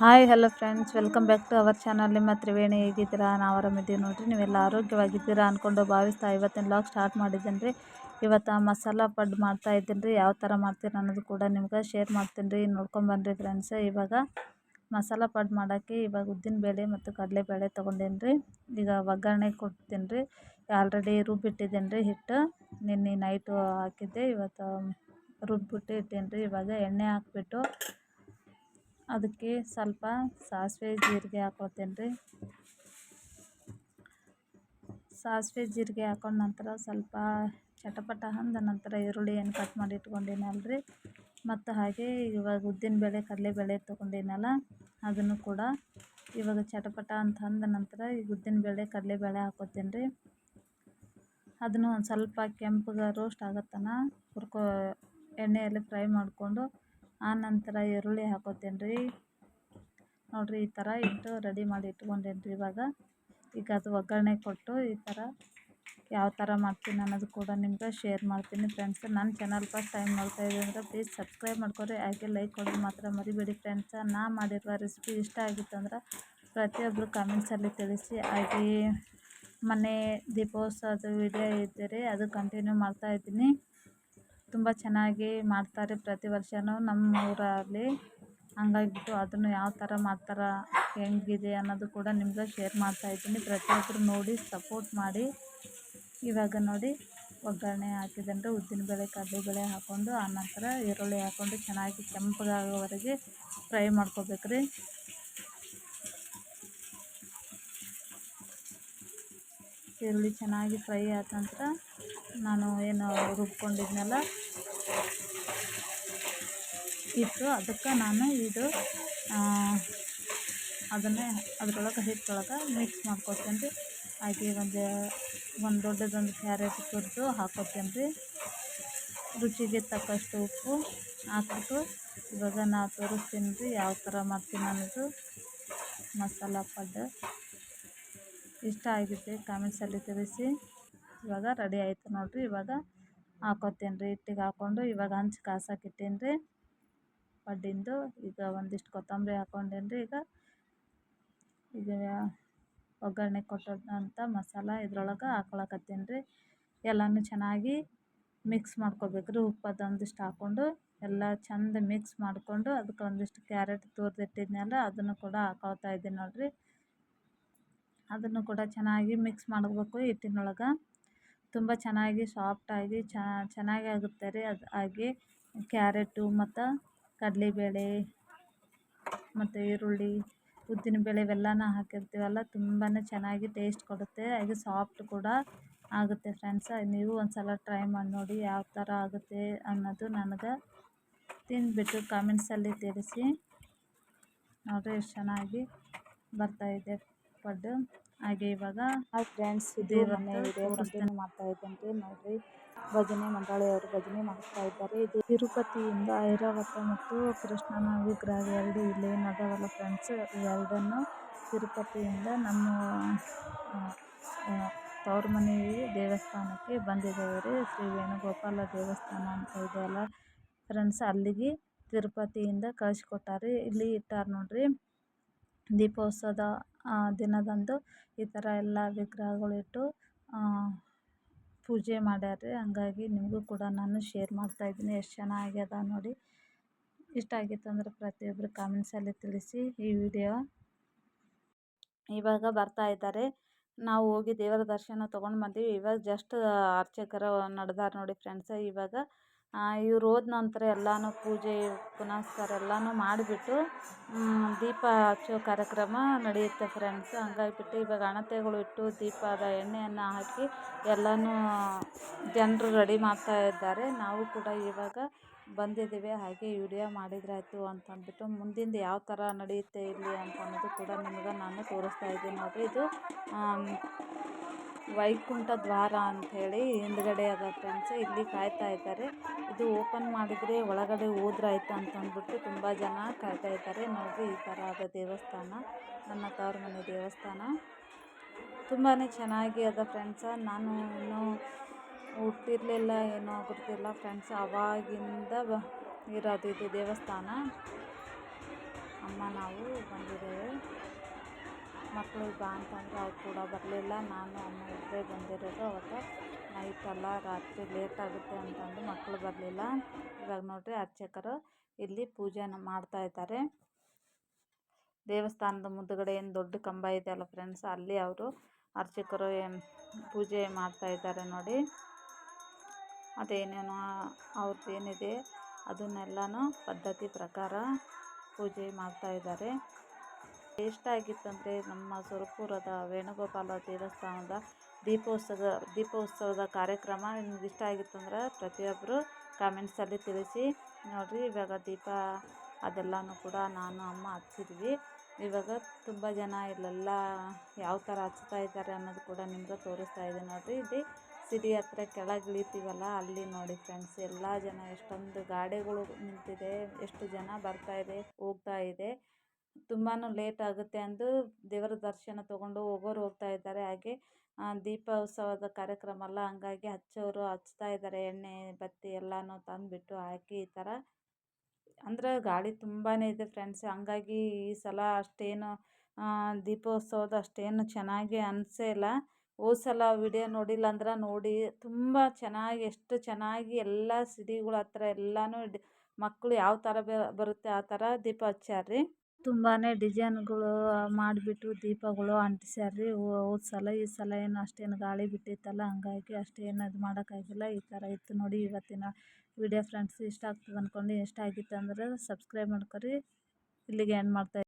Hi hello friends welcome back to our channel ನಿಮ್ಮ ತ್ರಿವೇಣಿ ಹೇಗಿದ್ದೀರಾ? ನಾವು ಆರಾಮಿದ್ದೀವಿ ನೋಡಿರಿ, ನೀವೆಲ್ಲ ಆರೋಗ್ಯವಾಗಿದ್ದೀರಾ ಅಂದ್ಕೊಂಡು ಭಾವಿಸ್ತಾ ಇವತ್ತಿನ ಲಾಗ್ ಸ್ಟಾರ್ಟ್ ಮಾಡಿದ್ದೀನಿ ರೀ. ಇವತ್ತು ಮಸಾಲ ಪಡ್ ಮಾಡ್ತಾ ಇದ್ದೀನಿ ರೀ. ಯಾವ ಥರ ಮಾಡ್ತೀನಿ ಅನ್ನೋದು ಕೂಡ ನಿಮ್ಗೆ ಶೇರ್ ಮಾಡ್ತೀನಿ ರೀ. ನೋಡ್ಕೊಂಬನ್ರಿ ಫ್ರೆಂಡ್ಸ್ ಇವಾಗ ಮಸಾಲ ಪಡ್ ಮಾಡೋಕ್ಕೆ ಇವಾಗ ಉದ್ದಿನಬೇಳೆ ಮತ್ತು ಕಡಲೆಬೇಳೆ ತೊಗೊಂಡೇನಿ ರೀ. ಈಗ ಒಗ್ಗರಣೆ ಕೊಡ್ತೀನಿ ರೀ. ಆಲ್ರೆಡಿ ರುಬ್ಬಿಟ್ಟಿದ್ದೀನಿ ರೀ. ಹಿಟ್ಟು ನಿನ್ನೆ ನೈಟು ಹಾಕಿದ್ದೆ. ಇವತ್ತು ರುಬ್ಬಿಟ್ಟು ಇಟ್ಟೇನಿ ರೀ. ಇವಾಗ ಎಣ್ಣೆ ಹಾಕ್ಬಿಟ್ಟು ಅದಕ್ಕೆ ಸ್ವಲ್ಪ ಸಾಸಿವೆ ಜೀರಿಗೆ ಹಾಕೊಳ್ತೇನೆ ರೀ. ಸಾಸಿವೆ ಜೀರಿಗೆ ಹಾಕೊಂಡ ನಂತರ ಸ್ವಲ್ಪ ಚಟಪಟ ಅಂದ ನಂತರ ಈರುಳ್ಳಿ ಏನು ಕಟ್ ಮಾಡಿ ಇಟ್ಕೊಂಡಿನಲ್ರಿ ಮತ್ತು ಹಾಗೆ ಇವಾಗ ಉದ್ದಿನಬೇಳೆ ಕಡಲೆಬೇಳೆ ತೊಗೊಂಡಿನಲ್ಲ, ಅದನ್ನು ಕೂಡ ಇವಾಗ ಚಟಪಟ ಅಂತ ಅಂದ ನಂತರ ಈಗ ಉದ್ದಿನಬೇಳೆ ಕಡಲೆಬೇಳೆ ಹಾಕ್ಕೊತೀನಿ ರೀ. ಅದನ್ನು ಒಂದು ಸ್ವಲ್ಪ ಕೆಂಪಗೆ ರೋಸ್ಟ್ ಆಗತ್ತನ, ಹುರ್ಕೋ ಎಣ್ಣೆಯಲ್ಲಿ ಫ್ರೈ ಮಾಡಿಕೊಂಡು ಆ ನಂತರ ಈರುಳ್ಳಿ ಹಾಕೋತೀನಿ ರೀ. ನೋಡಿರಿ ಈ ಥರ ಇಟ್ಟು ರೆಡಿ ಮಾಡಿ ಇಟ್ಕೊಂಡೇನಿ ರೀ ಇವಾಗ. ಈಗ ಅದು ಒಗ್ಗರಣೆ ಕೊಟ್ಟು ಈ ಥರ ಯಾವ ಥರ ಮಾಡ್ತೀನಿ ಅನ್ನೋದು ಕೂಡ ನಿಮ್ಗೆ ಶೇರ್ ಮಾಡ್ತೀನಿ ಫ್ರೆಂಡ್ಸ್ ನನ್ನ ಚಾನಲ್ ಫಸ್ಟ್ ಟೈಮ್ ನೋಡ್ತಾ ಇದ್ದೀನಿ ಅಂದರೆ ಪ್ಲೀಸ್ ಸಬ್ಸ್ಕ್ರೈಬ್ ಮಾಡ್ಕೊರಿ. ಹಾಗೆ ಲೈಕ್ ಕೊಡೋದು ಮಾತ್ರ ಮರಿಬೇಡಿ ಫ್ರೆಂಡ್ಸ ನಾ ಮಾಡಿರುವ ರೆಸಿಪಿ ಇಷ್ಟ ಆಗಿತ್ತು ಅಂದ್ರೆ ಪ್ರತಿಯೊಬ್ಬರು ಕಮೆಂಟ್ಸಲ್ಲಿ ತಿಳಿಸಿ. ಹಾಗೆ ಮನೆ ದೀಪೋತ್ಸವದ ವಿಡಿಯೋ ಇದ್ದರೆ ಅದು ಕಂಟಿನ್ಯೂ ಮಾಡ್ತಾಯಿದ್ದೀನಿ ತುಂಬ ಚೆನ್ನಾಗಿ ಮಾಡ್ತಾರೆ ಪ್ರತಿ ವರ್ಷವೂ ನಮ್ಮ ಊರಲ್ಲಿ ಹಂಗಾಗ್ಬಿಟ್ಟು ಅದನ್ನು ಯಾವ ಥರ ಮಾಡ್ತಾರೆ, ಹೆಂಗಿದೆ ಅನ್ನೋದು ಕೂಡ ನಿಮ್ಗೆ ಶೇರ್ ಮಾಡ್ತಾಯಿದ್ದೀನಿ ಪ್ರತಿಯೊಬ್ಬರು ನೋಡಿ ಸಪೋರ್ಟ್ ಮಾಡಿ. ಇವಾಗ ನೋಡಿ ಒಗ್ಗರಣೆ ಹಾಕಿದಂದ್ರೆ ಉದ್ದಿನಬೇಳೆ ಕಡಲೆಬೇಳೆ ಹಾಕ್ಕೊಂಡು ಆನಂತರ ಈರುಳ್ಳಿ ಹಾಕ್ಕೊಂಡು ಚೆನ್ನಾಗಿ ಕೆಂಪಗಾಗೋವರೆಗೆ ಫ್ರೈ ಮಾಡ್ಕೋಬೇಕು ರೀ. ಈರುಳ್ಳಿ ಚೆನ್ನಾಗಿ ಫ್ರೈ ಆದ ನಂತರ ನಾನು ಏನು ರುಬ್ಕೊಂಡಿದ್ನಲ್ಲ, ಇತ್ತು. ಅದಕ್ಕೆ ನಾನು ಇದು ಅದನ್ನೇ ಅದ್ರೊಳಗೆ ಹಿಟ್ಟೊಳಗೆ ಮಿಕ್ಸ್ ಮಾಡ್ಕೊತೀನಿ ರೀ ಹಾಗೆ ಒಂದು ಒಂದು ದೊಡ್ಡದೊಂದು ಕ್ಯಾರೆಟ್ ತುರಿದು ಹಾಕೋತೀನಿ ರೀ ರುಚಿಗೆ ತಕ್ಕಷ್ಟು ಉಪ್ಪು ಹಾಕ್ಬಿಟ್ಟು ಇವಾಗ ನಾವು ತೋರಿಸ್ತೀನಿ ರೀ ಯಾವ ಥರ ಮಾಡ್ತೀನಿ ಅನ್ನೋದು. ಮಸಾಲ ಪಡ್ಡು ಇಷ್ಟ ಆಗಿದೆ ಕಾಮೆಂಟ್ಸಲ್ಲಿ ತಿಳಿಸಿ. ಇವಾಗ ರೆಡಿ ಆಯಿತು ನೋಡಿರಿ, ಇವಾಗ ಹಾಕೋತೀನಿ ರೀ. ಹಿಟ್ಟಿಗೆ ಹಾಕ್ಕೊಂಡು ಇವಾಗ ಹಂಚ್ ಇಟ್ಟೀನಿ ರೀ. ಪಡ್ಡಿಂದು ಈಗ ಒಂದಿಷ್ಟು ಕೊತ್ತಂಬರಿ ಹಾಕ್ಕೊಂಡೇನಿ ರೀ ಈಗ. ಈಗ ಒಗ್ಗರಣೆ ಕೊಟ್ಟಂಥ ಮಸಾಲ ಇದ್ರೊಳಗೆ ಹಾಕೊಳಕತ್ತೀನಿ ರೀ. ಎಲ್ಲನೂ ಚೆನ್ನಾಗಿ ಮಿಕ್ಸ್ ಮಾಡ್ಕೋಬೇಕು ರೀ ಉಪ್ಪದ ಒಂದಿಷ್ಟು ಹಾಕ್ಕೊಂಡು ಎಲ್ಲ ಚೆಂದ ಮಿಕ್ಸ್ ಮಾಡಿಕೊಂಡು ಅದಕ್ಕೆ ಒಂದಿಷ್ಟು ಕ್ಯಾರೆಟ್ ತುರಿದಿಟ್ಟಿದ್ನಲ್ಲ ಅದನ್ನು ಕೂಡ ಹಾಕೊಳ್ತಾ ಇದ್ದೀನಿ ನೋಡಿರಿ. ಅದನ್ನು ಕೂಡ ಚೆನ್ನಾಗಿ ಮಿಕ್ಸ್ ಮಾಡ್ಬೇಕು ಹಿಟ್ಟಿನೊಳಗೆ ತುಂಬ ಚೆನ್ನಾಗಿ ಸಾಫ್ಟಾಗಿ ಚೆನ್ನಾಗಿ ಆಗುತ್ತೆ ರೀ ಅದು ಹಾಗೆ ಕ್ಯಾರೆಟು ಮತ್ತು ಕಡಲೆಬೇಳೆ ಮತ್ತು ಈರುಳ್ಳಿ ಉದ್ದಿನಬೇಳೆ ಇವೆಲ್ಲನ ಹಾಕಿರ್ತೀವಲ್ಲ ತುಂಬಾ ಚೆನ್ನಾಗಿ ಟೇಸ್ಟ್ ಕೊಡುತ್ತೆ. ಹಾಗೆ ಸಾಫ್ಟ್ ಕೂಡ ಆಗುತ್ತೆ ಫ್ರೆಂಡ್ಸ್ ನೀವು ಒಂದ್ಸಲ ಟ್ರೈ ಮಾಡಿ ನೋಡಿ ಯಾವ ಥರ ಆಗುತ್ತೆ ಅನ್ನೋದು ನನಗೆ ತಿಂದುಬಿಟ್ಟು ಕಾಮೆಂಟ್ಸಲ್ಲಿ ತಿಳಿಸಿ. ನೋಡಿರಿ ಎಷ್ಟು ಚೆನ್ನಾಗಿ ಬರ್ತಾಯಿದೆ ಪಡ್ಡು. ಹಾಗೆ ಇವಾಗ ಹಾಯ್ ಫ್ರೆಂಡ್ಸ್ ಇದು ಮನೆ ಇದೆ ಭಜನೆ ಮಾಡ್ತಾ ಇದ್ದಂತೆ ನೋಡ್ರಿ. ಭಜನೆ ಭಜನೆ ಮಂಡಳಿಯವರು ಭಜನೆ ಮಾಡ್ತಾ ಇದ್ದಾರೆ. ಇದು ತಿರುಪತಿಯಿಂದ ಐರಾವತ ಮತ್ತು ಕೃಷ್ಣನ ವಿಗ್ರಹ ಎರಡು ಇಲ್ಲಿ ನಗವಲ್ಲ ಫ್ರೆಂಡ್ಸ್ ಇವೆರಡನ್ನು ತಿರುಪತಿಯಿಂದ ನಮ್ಮ ತವ್ರ ಮನೆ ದೇವಸ್ಥಾನಕ್ಕೆ ಬಂದಿದ್ದೇವೆ ರೀ ಶ್ರೀ ವೇಣುಗೋಪಾಲ ದೇವಸ್ಥಾನ ಅಂತ ಇದೆಯಲ್ಲ ಫ್ರೆಂಡ್ಸ್ ಅಲ್ಲಿಗೆ ತಿರುಪತಿಯಿಂದ ಕಳಿಸ್ಕೊಟ್ಟಾರೆ. ಇಲ್ಲಿ ಇಟ್ಟಾರೆ ನೋಡಿರಿ. ದೀಪೋತ್ಸವದ ದಿನದಂದು ಈ ಥರ ಎಲ್ಲ ವಿಗ್ರಹಗಳಿಟ್ಟು ಪೂಜೆ ಮಾಡ್ಯಾರ ಹಂಗಾಗಿ ನಿಮಗೂ ಕೂಡ ನಾನು ಶೇರ್ ಮಾಡ್ತಾಯಿದ್ದೀನಿ ಎಷ್ಟು ಚೆನ್ನಾಗ್ಯದ ನೋಡಿ. ಇಷ್ಟ ಆಗಿತ್ತು ಅಂದರೆ ಪ್ರತಿಯೊಬ್ಬರು ಕಾಮೆಂಟ್ಸಲ್ಲಿ ತಿಳಿಸಿ ಈ ವಿಡಿಯೋ ಇವಾಗ ಬರ್ತಾ ಇದ್ದಾರೆ. ನಾವು ಹೋಗಿ ದೇವರ ದರ್ಶನ ತೊಗೊಂಡು ಬಂದೀವಿ. ಇವಾಗ ಜಸ್ಟ್ ಅರ್ಚಕರು ನಡೆದಾರ ನೋಡಿ ಫ್ರೆಂಡ್ಸ ಇವಾಗ ಇವ್ರು ಹೋದ ನಂತರ ಎಲ್ಲನೂ ಪೂಜೆ ಪುನಸ್ಕಾರ ಎಲ್ಲನೂ ಮಾಡಿಬಿಟ್ಟು ದೀಪ ಹಚ್ಚೋ ಕಾರ್ಯಕ್ರಮ ನಡೆಯುತ್ತೆ ಫ್ರೆಂಡ್ಸ್ ಹಂಗಾಗ್ಬಿಟ್ಟು ಇವಾಗ ಹಣತೆಗಳು ಇಟ್ಟು ದೀಪದ ಎಣ್ಣೆಯನ್ನು ಹಾಕಿ ಎಲ್ಲನೂ ಜನರು ರೆಡಿ ಮಾಡ್ತಾ ಇದ್ದಾರೆ. ನಾವು ಕೂಡ ಇವಾಗ ಬಂದಿದ್ದೀವಿ, ಹಾಗೆ ವಿಡಿಯೋ ಮಾಡಿದ್ರಾಯ್ತು ಅಂತ ಅಂದ್ಬಿಟ್ಟು ಮುಂದಿಂದ ಯಾವ ಥರ ನಡೆಯುತ್ತೆ ಇಲ್ಲಿ ಅಂತ ಅನ್ನೋದು ಕೂಡ ನಿಮ್ಗೆ ನಾನು ತೋರಿಸ್ತಾ ಇದ್ದೀನಿ ನೋಡಿರಿ. ಇದು ವೈಕುಂಠ ದ್ವಾರ ಅಂಥೇಳಿ ಹಿಂದ್ಗಡೆ ಅದ ಫ್ರೆಂಡ್ಸ್ ಇಲ್ಲಿ ಕಾಯ್ತಾ ಇದ್ದಾರೆ. ಇದು ಓಪನ್ ಮಾಡಿದ್ರೆ ಒಳಗಡೆ ಹೋದ್ರಾಯ್ತು ಅಂತ ಅಂದ್ಬಿಟ್ಟು ತುಂಬ ಜನ ಕಾಯ್ತಾ ಇದ್ದಾರೆ. ನೋಡಿ ಈ ಥರ ಅದ ದೇವಸ್ಥಾನ, ನನ್ನ ತವ್ರ ಮನೆ ದೇವಸ್ಥಾನ. ತುಂಬಾ ಚೆನ್ನಾಗಿ ಅದ ಫ್ರೆಂಡ್ಸ ನಾನು ಇನ್ನೂ ಹುಟ್ಟಿರಲಿಲ್ಲ, ಏನೋ ಗೊತ್ತಿಲ್ಲ ಫ್ರೆಂಡ್ಸ್ ಆವಾಗಿಂದ ಇರೋದು ಇದು ದೇವಸ್ಥಾನ. ಅಮ್ಮ, ನಾವು ಬಂದಿದ್ದೇವೆ. ಮಕ್ಕಳು ಬಾ ಅವ್ರು ಕೂಡ ಬರಲಿಲ್ಲ. ನಾನು, ಅಮ್ಮ ಇಬ್ಬರೇ ಬಂದಿರೋದು ಅವತ್ತು. ನೈಟ್ ರಾತ್ರಿ ಲೇಟ್ ಆಗುತ್ತೆ ಅಂತಂದು ಮಕ್ಕಳು ಬರಲಿಲ್ಲ. ಇವಾಗ ನೋಡಿರಿ ಅರ್ಚಕರು ಇಲ್ಲಿ ಪೂಜೆನ ಮಾಡ್ತಾ ಇದ್ದಾರೆ. ದೇವಸ್ಥಾನದ ಮುಂದುಗಡೆ ಏನು ದೊಡ್ಡ ಕಂಬ ಇದೆ ಅಲ್ಲ ಫ್ರೆಂಡ್ಸ್ ಅಲ್ಲಿ ಅವರು ಅರ್ಚಕರು ಪೂಜೆ ಮಾಡ್ತಾ ಇದ್ದಾರೆ ನೋಡಿ. ಅದೇನೇನೋ ಅವ್ರದ್ದು ಏನಿದೆ, ಅದನ್ನೆಲ್ಲನೂ ಪದ್ಧತಿ ಪ್ರಕಾರ ಪೂಜೆ ಮಾಡ್ತಾ ಇದ್ದಾರೆ. ಎಷ್ಟಾಗಿತ್ತಂದರೆ ನಮ್ಮ ಸುರಪುರದ ವೇಣುಗೋಪಾಲ ದೇವಸ್ಥಾನದ ದೀಪೋತ್ಸವ, ದೀಪೋತ್ಸವದ ಕಾರ್ಯಕ್ರಮ ನಿಮ್ಗೆ ಇಷ್ಟ ಆಗಿತ್ತಂದ್ರೆ ಪ್ರತಿಯೊಬ್ಬರು ಕಾಮೆಂಟ್ಸಲ್ಲಿ ತಿಳಿಸಿ. ನೋಡಿರಿ, ಇವಾಗ ದೀಪ ಅದೆಲ್ಲನೂ ಕೂಡ ನಾನು, ಅಮ್ಮ ಹಚ್ಚಿದ್ವಿ. ಇವಾಗ ತುಂಬ ಜನ ಇಲ್ಲೆಲ್ಲ ಯಾವ ಥರ ಹಚ್ತಾ ಇದ್ದಾರೆ ಅನ್ನೋದು ಕೂಡ ನಿಮ್ಗೆ ತೋರಿಸ್ತಾ ಇದೆ ನೋಡಿರಿ, ಇಲ್ಲಿ ಸಿಡಿ ಹತ್ರ ಕೆಳಗೆ ಇಳಿತೀವಲ್ಲ, ಅಲ್ಲಿ ನೋಡಿ ಫ್ರೆಂಡ್ಸ್ ಎಲ್ಲ ಜನ ಎಷ್ಟೊಂದು ಗಾಡಿಗಳು ನಿಂತಿದೆ, ಎಷ್ಟು ಜನ ಬರ್ತಾ ಇದೆ, ಹೋಗ್ತಾ ಇದೆ. ತುಂಬಾ ಲೇಟ್ ಆಗುತ್ತೆ ಅಂದು ದೇವರ ದರ್ಶನ ತಗೊಂಡು ಹೋಗೋರು ಹೋಗ್ತಾ ಇದ್ದಾರೆ. ಹಾಗೆ ದೀಪ ಉತ್ಸವದ ಕಾರ್ಯಕ್ರಮ ಅಲ್ಲ, ಹಂಗಾಗಿ ಹಚ್ಚೋರು ಹಚ್ತಾ ಇದ್ದಾರೆ. ಎಣ್ಣೆ, ಬತ್ತಿ ಎಲ್ಲನೂ ತಂದುಬಿಟ್ಟು ಹಾಕಿ ಈ ಥರ. ಅಂದರೆ ಗಾಡಿ ತುಂಬಾ ಇದೆ ಫ್ರೆಂಡ್ಸ್ ಹಂಗಾಗಿ ಈ ಸಲ ಅಷ್ಟೇನು ದೀಪೋತ್ಸವದ ಅಷ್ಟೇನು ಚೆನ್ನಾಗಿ ಅನಿಸೇ ಇಲ್ಲ. ಹೋದ ಸಲ ವಿಡಿಯೋ ನೋಡಿಲ್ಲ ಅಂದ್ರೆ ನೋಡಿ, ತುಂಬ ಚೆನ್ನಾಗಿ, ಎಷ್ಟು ಚೆನ್ನಾಗಿ ಎಲ್ಲ ಸಿಡಿಗಳ ಹತ್ರ ಎಲ್ಲನೂ ಮಕ್ಕಳು ಯಾವ ಥರ ಬರುತ್ತೆ ಆ ಥರ ದೀಪ ಹಚ್ಚಾರ ರೀ ತುಂಬಾ ಡಿಸೈನ್ಗಳು ಮಾಡಿಬಿಟ್ಟು ದೀಪಗಳು ಅಂಟಿಸ್ಯಾರ ರೀ ಹೋದ ಸಲ ಈ ಸಲ ಏನು ಅಷ್ಟೇನು ಗಾಳಿ ಬಿಟ್ಟಿತ್ತಲ್ಲ ಹಂಗಾಗಿ ಅಷ್ಟೇನು ಅದು ಮಾಡೋಕ್ಕಾಗಿಲ್ಲ. ಈ ಥರ ಇತ್ತು ನೋಡಿ ಇವತ್ತಿನ ವಿಡಿಯೋ ಫ್ರೆಂಡ್ಸ್, ಇಷ್ಟ ಆಗ್ತದೆ ಅಂದ್ಕೊಂಡು ಇಷ್ಟ ಆಗಿತ್ತು ಅಂದ್ರೆ ಸಬ್ಸ್ಕ್ರೈಬ್ ಮಾಡ್ಕೊರಿ. ಇಲ್ಲಿಗೆ ಎಂಡ್ ಮಾಡ್ತಾ